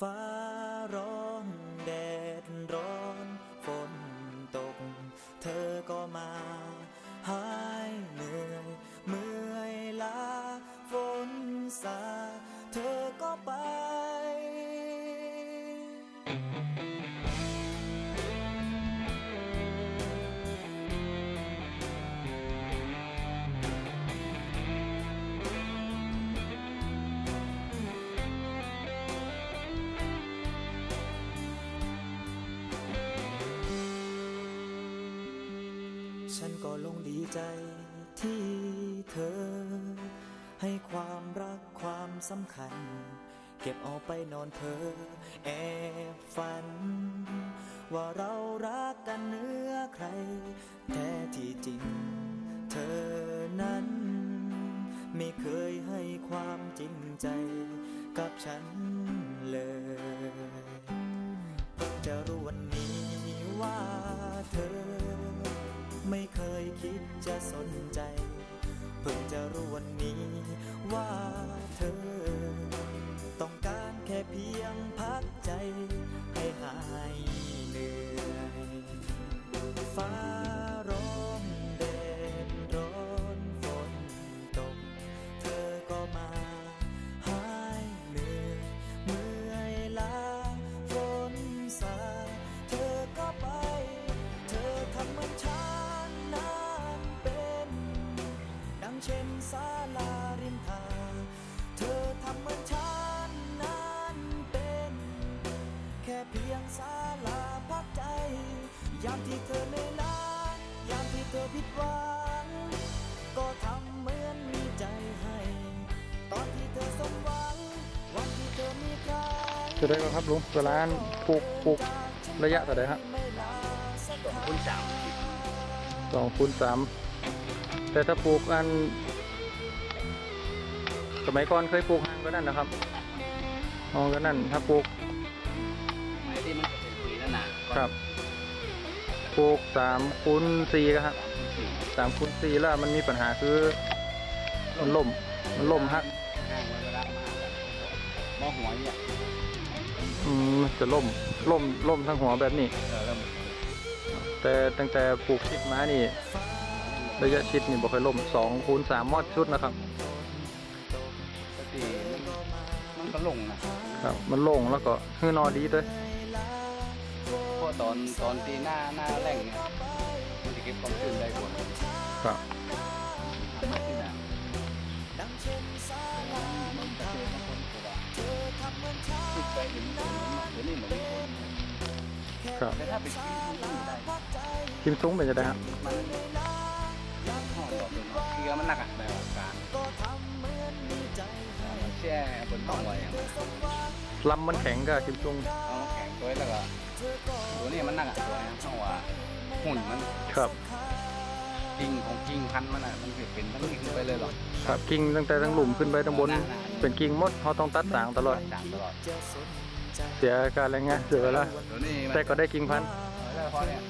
ฟ้ ก็ลงดีใจที่เธอ ให้ความรักความสำคัญ เก็บเอาไปนอนเธอ แอบฝัน ว่าเรารักกันเนื้อใคร แท้ที่จริง เธอนั้น ไม่เคยให้ความจริงใจกับฉันเลยเพิ่งจะรู้วันนี้ว่าเธอ จะสนใจ เพิ่งจะรู้วันนี้ว่าเธอ ต้องการแค่เพียงพักใจให้หายเหนื่อยฟ้า เธอผิดหวัง ก็ทำเหมือนมีใจให้ ตอนที่เธอสมหวัง วันที่เธอมีใครจะได้ครับลุงเวลาปลูกปลูกระยะเท่าไหร่ครับไม่ลาสักสองคูณสามสองคูณสามแต่ถ้าปลูกอัน สมัยก่อนเคยปลูกห่างก็นั่นนะครับอ๋อก็นั่นถ้าปลูกไม้ที่มันจะเป็นปุ๋ยนั่นน่ะครับ ปลูกสามคูณสี่ก็ครับสามคูณสี่สามคูณสี่แล้วมันมีปัญหาคือมันล่มมันล่มฮักห้างไว้เวลามาหม้อหัวเนี่ยอืมมันจะล่มล่มล่มทั้งหัวแบบนี้เออแล้วแต่ตั้งแต่ปลูกชิดมานี่ ระยะชิดนี่บ่เคยล่มสองคูณสามมอดชุดนะครับปกติมันมันก็ลงนะครับ มันโล่งแล้วก็คือนอดีด้วยเพราะ ตอนตอนตีหน้าหน้าแรงเนี่ยมันจะเก็บความชื้นได้กว่าครับทำไมที่น่ะมันจะเจอมาคนกว่าติดไปถึงตัวนี้ตัวนี้เหมือนมีคนครับแต่ถ้าเป็นที่ที่ไม่ได้คิมซุ้งเป็นจะได้ครับมันห้องดอกเป็นเกลือมันหนักอะแบบอาการมันแช่บนห้องไว้อะลำมันแข็งก็คิมซุ้งเอาแข็งตัวแล้วก็ตัว นี้มันหนักอะตัวนี้เพราะว่าหุ่นมันครับ กิ่งของกิ่งพันธุ์มันอะมันเป็นทั้งนี้ขึ้นไปเลยหรอกครับกิ่งตั้งแต่ทั้งหลุมขึ้นไปทั้งบน เป็นกิ่งหมดเขาต้องตัดสางตลอดสามตลอดเสียการแรงงานเสียเวลาตัวนี้มันแต่ก็ได้กิ่งพันธุ์แล้วพอเนี่ย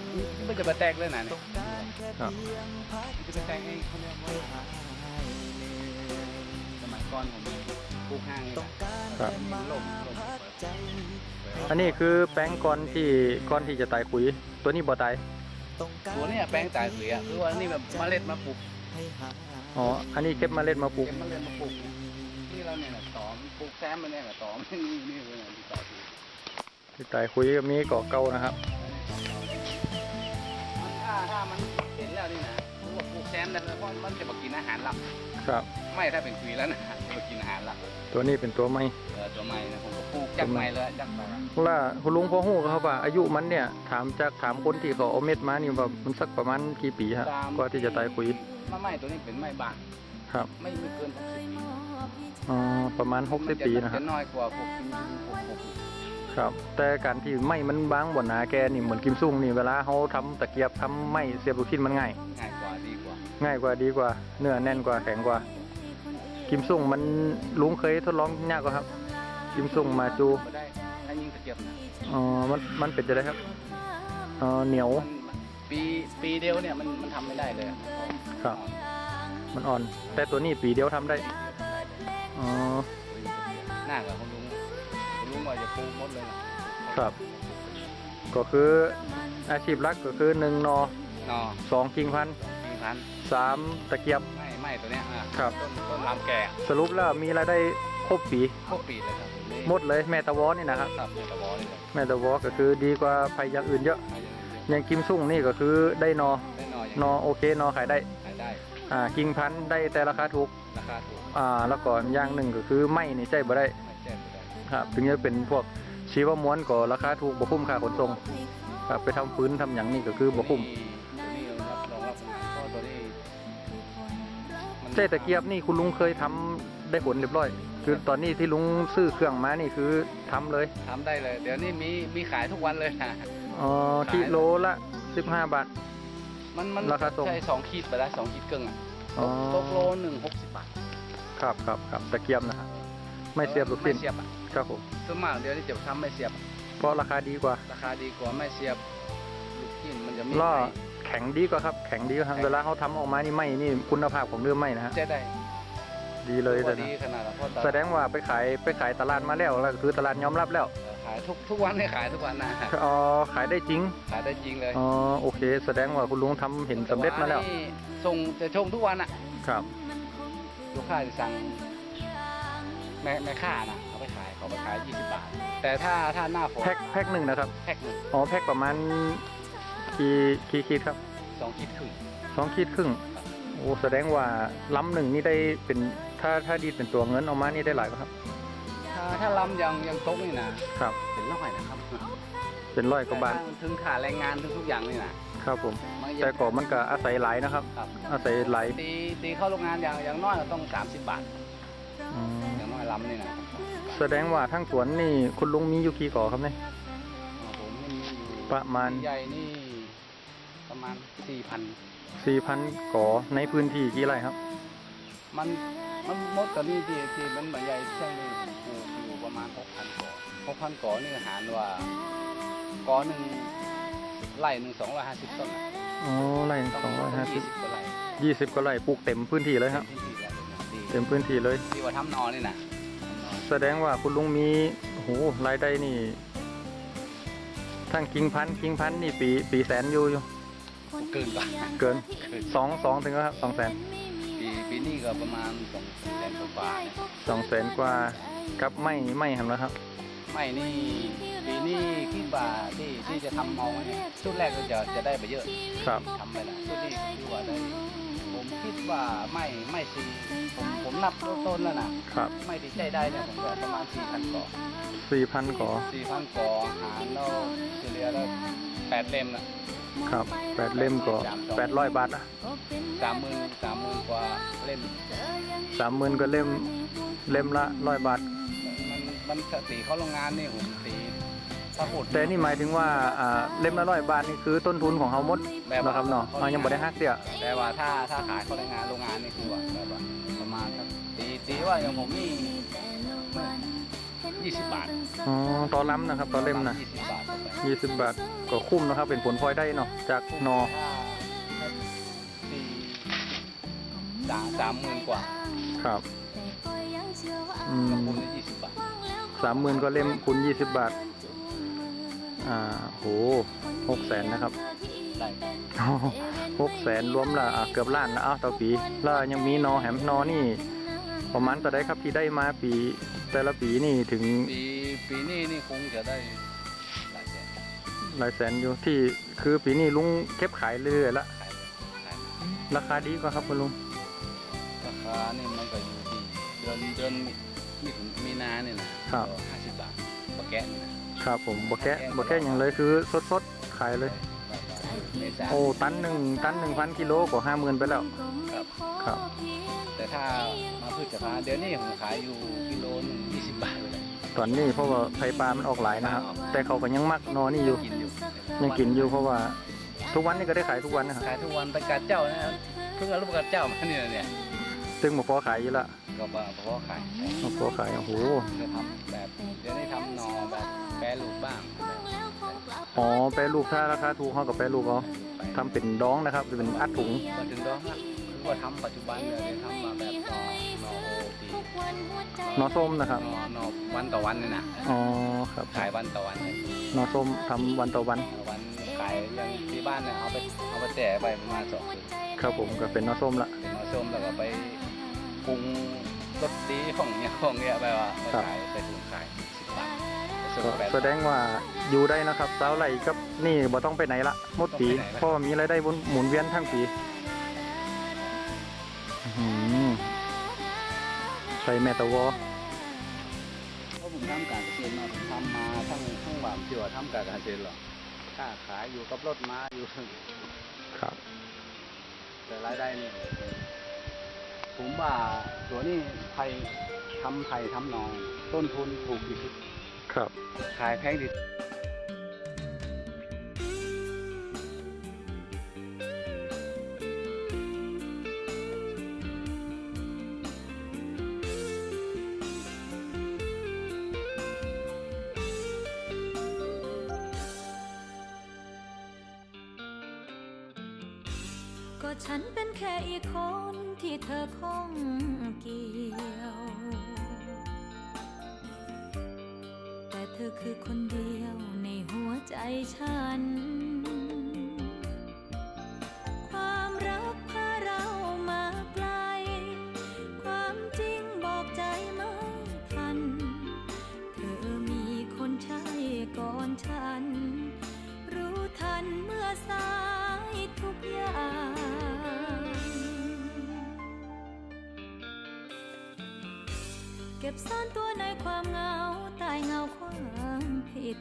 มันจะมาแตกเลยนะเนี่ยครับมันจะไปแตกเองเขาเรียกว่าสมัยก่อนผมปลูกห้างนี่นะครับมันล่มล่ม อันนี้คือแป้งก้อนที่ก้อนที่จะตายขุย ตัวนี้บ่ตายตัวเนี้แป้งตายเสียคือว่านี่แบบเมล็ดมาปลูกอ๋ออันนี้เก็บเมาเล็ดมาปลูกเก็บเมล็ดมาปลูกนะนี่เราเนี่ยน่ะตอมปลูกแซมมันเนี่ยน่ะตอมนี่นี่เลยนะที่ต่อปลูกที่ตายขุยก็มีเกาะเก่านะครับมันถ้าถ้ามันเห็นแล้วนี่นะคือว่าปลูกแซมแล้วเพราะมันจะมากินอาหารหลักครับ ไม่ถ้าเป็นคุยแล้วนะ จะมากินอาหารหลักตัวนี้เป็นตัวไม้เออตัวใหม่นะผมก็ปลูกจากใหม่เลยจากใหม่ล่าคุณลุงพ่อหู้เขาว่าอายุมันเนี่ยถามจากถามคนที่เขาเอาเม็ดมานี่ว่ามันสักประมาณกี่ปีฮะกว่าที่จะตายขุยมะไม้ตัวนี้เป็นไม้บางครับ ไม่ไม่เกินหกสิบปีอ๋อประมาณหกสิบปีนะคมัรับจะน้อยกว่าพวกกินพวกพวกครับ แต่การที่ไม้มันบางบนหนาแกนี่เหมือนกิมซุ่งนี่เวลาเขาทำตะเกียบทำไม้เสียบลูกชิ้นมันง่ายง่ายกว่าดีกว่า ง่ายกว่าดีกว่า เนื้อแน่นกว่าแข็งกว่า กิมซุ่งมันลุงเคยทดลองยากกว่าครับ กิมซุ่งมาจูก็ได้ถ้ายิงตะเกียบนะอ๋อมันมันเป็นจะได้ครับอ๋อเหนียว มันปีปีเดียวเนี่ยมันมันทำไม่ได้เลยครับ มันอ่อน แต่ตัวนี้ปีเดียวทำได้อ๋อ หน้ากับคุณลุงคุณลุงว่าจะปลูกหมดเลยนะครับ ก็คืออาชีพหลักก็คือหนึ่งนอนอสองกิ่งพันธุ์กิ่งพันธุ์สามตะเกียบ ไม่ไม่ตัวเนี้ยอะครับ ต้นต้นลำแก่สรุปแล้วมีรายได้ครบปีพวกปีเลยครับผมนี่หมดเลยแม่ตะวอนี่นะครับครับในตะบอนี่เลยแม่ตะวอก็คือดีกว่าไผ่อย่างอื่นเยอะขายเยอะอย่างกิมซุ่งนี่ก็คือได้นอๆได้หน่อยนอโอเคนอขายได้ขายได้ อ่ากิ่งพันธุ์ได้แต่ราคาถูกราคาถูกอ่าแล้วก็อย่างหนึ่งก็คือไม่นี่ใจบ่ได้ไม่แจ้งไม่ได้ครับถึงจะเป็นพวกชีวม้วนก็ราคาถูกบ่คุ้มค่าขนส่งครับไปทำฟื้นทำอย่างนี้ก็คือบ่คุ้ม มันเจ้ตะเกียบนี่คุณลุงเคยทำได้ผลเรียบร้อย คือตอนนี้ที่ลุงซื้อเครื่องมานี่คือทำเลยทำได้เลย เดี๋ยวนี้มีมีขายทุกวันเลยนะอ๋อขายกิโลละ15บาท มันมันราคาส่งใช่สองขีดไปแล้วสองขีดครึ่งอะอ๋อตกโลหนึ่งหกสิบบาท ครับครับครับตะเกียบนะครับไม่เสียบลูกชิ้นไม่เสียบอะครับผมส่วนมากเดี๋ยวนี้จะทำไม่เสียบอะเพราะราคาดีกว่า ราคาดีกว่าไม่เสียบลูกชิ้นมันจะมีล่อไหมแข็งดีกว่าครับ แข็งดีกว่าครับเวลาเขาทำออกมานี่ไม่นี่คุณภาพของเนื้อไม่นะฮะจะได้ดีเลยพแต่อดีขนาดละเพราะตลาแสดงว่าไปขายไปขายตลาดมาแล้วแล้วก็คือตลาดยอมรับแล้วเออขายทุกทุกวันให้ขายทุกวันนะอ๋อขายได้จริงขายได้จริงเลยอ๋อโอเค แสดงว่าคุณลุงทำเห็นสำเร็จมาแล้วต่นี่ส่งจะชงทุกวันอะครับลูกค้าจะสั่งแม่แม่ค้านะเอาไปขายเขาไปขาย 20 บาท แต่ถ้าถ้าหน้าฝนแพ็คแพ็คหนึ่งนะครับแพ็คหนึ่งอ๋อแพ็คประมาณ กี่กี่ขีดครับสองขีดครึ่งสองขีดครึ่งโอ้แสดงว่าล้ำหนึ่งนี่ได้เป็นถ้าถ้าดีดเป็นตัวเงินออกมานี่ได้หลายกว่าครับ ถ้าถ้าลำยังยังตกนี่นะครับเป็นร้อยนะครับเป็นร้อยกว่าบาทถึงค่าแรงงานทุกๆอย่างนี่นะครับผมมันยังแต่ก่อนมันก็อาศัยไหลนะครับครับ อาศัยไหลตีตีเข้าโรงงานอย่างอย่างน้อยก็ต้อง 30 บาทอืมอย่างน้อยลำนี่นะแสดงว่าทั้งสวนนี่คุณลุงมีอยู่กี่ก่อครับเนี่ยผมนี่มีอยู่ประมาณใหญ่นี่ ประมาณ4,000สี่พันก่อในพื้นที่กี่ไร่ครับ มันมันมดกับนี่ที่ที่มันเหมือนใหญ่ใช่ไหมปลูกอยู่ประมาณ6,000ก่อ6,000ก่อนี่หารว่าก่อหนึ่งไร่หนึ่ง250ต้นน่ะอ๋อไร่สองร้อยห้าสิบ20กว่าไร่ยี่สิบก็ไร่ปลูกเต็มพื้นที่เลยครับที่ที่แล้วดีเต็มพื้นที่เลยที่ว่าทำนอนี่นะทำนอแสดงว่าคุณลุงมีโอ้โหรายได้นี่ทั้งกิ่งพันธุ์กิ่งพันธุ์นี่ปีปีแสนอยู่อยู่ เกินกว่าเกินสองสองถึงแล้วครับสองแสนปีปีนี้ก็ประมาณสองแสนกว่าๆเนี่ยสองแสนกว่ากับไม่ไม่ทำแล้วครับ ไม่นี่ปีนี้คิดว่าที่ที่จะทำเอาเนี่ยชุดแรกก็จะจะได้ไปเยอะครับทำไปนะชุดนี้คือว่าได้ผมคิดว่าไม่ไม่สี่ผมผมนับต้นๆแล้วนะครับไม่ที่ใจได้เนี่ยผมก็ประมาณสี่พันก่อสี่พันก่อสี่พันก่อหารแล้วเฉลี่ยแล้วแปดเล่มนะ ครับแปดเล่มก็แปดร้อยบาทอะสามหมื่นสามหมื่นกว่าเล่มสามหมื่นก็เล่มเล่มละร้อยบาท มันมันตีเข้าโรงงานนี่ผมตีถ้าหดแต่นี่หมายถึงว่าอ่าเล่มละร้อยบาทนี่คือต้นทุนของเขาหมดแบบว่านะครับเนาะเรายังบ่ได้หักเสียแต่ว่าถ้าถ้าขายเข้าโรงงานโรงงานนี่คือว่าแบบว่าประมาณสักตีตีว่าอย่างผมนี่ ยี่สิบบาทอ๋อต่อล้ำนะครับต่อเล่มนะยี่สิบบาทต่อไปยี่สิบบาทก็คุ้มนะครับ เป็นผลพลอยได้เนาะจากนอถ้าตีสามสามหมื่นกว่าครับอืมคูณยี่สิบบาทสามหมื่นก็เล่มคูณยี่สิบบาท อ่าโหหกแสนนะครับได้หกแสนรวมละอะเกือบล้านละอ้าวต่อปีแล้วยังมีนอแหมนอนี่ ประมาณต่อได้ครับที่ได้มาปีแต่ละปีนี่ถึงปีปีนี้นี่คงจะได้หลายแสนหลายแสนอยู่ที่คือปีนี้ลุงเก็บขายเรื่อยๆละขายเลยขายราคาดีกว่าครับคุณลุงราคานี่มันก็อยู่ที่เดือนเดือนมีถึงมีนาเนี่ยนะครับห้าสิบบาทปะแกะนี่นะครับผมบ่แกะบ่แกะอย่างเลยคือสดๆขายเลย เมษาโอ้ตันหนึ่งตันหนึ่งพันกิโลก็ห้าหมื่นไปแล้ว ครับ ครับ แต่ถ้ามาพืชจะพาเดี๋ยวนี้ผมขายอยู่กิโลหนึงยี่สิบบาทเลยตอนนี้เพราะว่าไผ่ปลามันออกหลายนะครับ แต่เขาก็ยังมักนอนี่อยู่ กินอยู่ยังกินอยู่เพราะว่า ทุกวันนี้ก็ได้ขายทุกวันนะครับ ขายทุกวันประกาศเจ้านะเพิ่งเอารูปประกาศเจ้ามาเนี่ยเนี่ย ซึ่งมาพอขายอยู่ละก็มาเพราะขายมาพอขายโอ้โหจะทำแบบเดี๋ยวนี้ทำหนอแบบแปรรูปบ้างอ๋อแปรรูปถ้าราคาถูกเขากับแปรรูปเอาไปทำเป็นดองนะครับเป็นอัดถุงมาถึงดอกนะคือว่าทำปัจจุบันเนี่ยเดี๋ยวทำมาแบบหนอหนอโอปีนอส้มนะครับนอนอวันต่อวันนี่นะอ๋อครับขายวันต่อวันเนี่ยนอส้มทำวันต่อวันวันขายอย่างที่บ้านเนี่ยเอาไปเอาไปแจกไปประมาณสองคืนครับผมก็เป็นนอส้มละเป็นน้ำส้มแล้วก็ไป ปรุงรสดีของเนี้ยของเนี้ยไปว่าไปครับขายไปถุงขายสิบบาทไปส่ก็งแปดแสดงว่าอยู่ได้นะครับสาวไหลกับนี่บ่ต้องไปไหนละหมดปีต้องไปไหนละเพราะว่ามีรายได้วนหมุนเวียนทั้งปีอื้อหือใส่แมตะวอเพราะผมทำการเกษตรมาผมทำมาทั้งทั้งหวานที่ว่าทำการเกษตรหรอกค้าขายอยู่กับรถม้าอยู่ ครับ แต่รายได้นี่ ผมว่าตัวนี้ไทยทำไทยทำนอง ต้นทุนถูกที่สุดครับ ขายแพงดี ก็ฉันเป็นแค่อีกคนที่เธอคงเกี่ยว แต่เธอคือคนเดียวในหัวใจฉัน บซ่อนตัวในความเหงาใต้เงาความผิด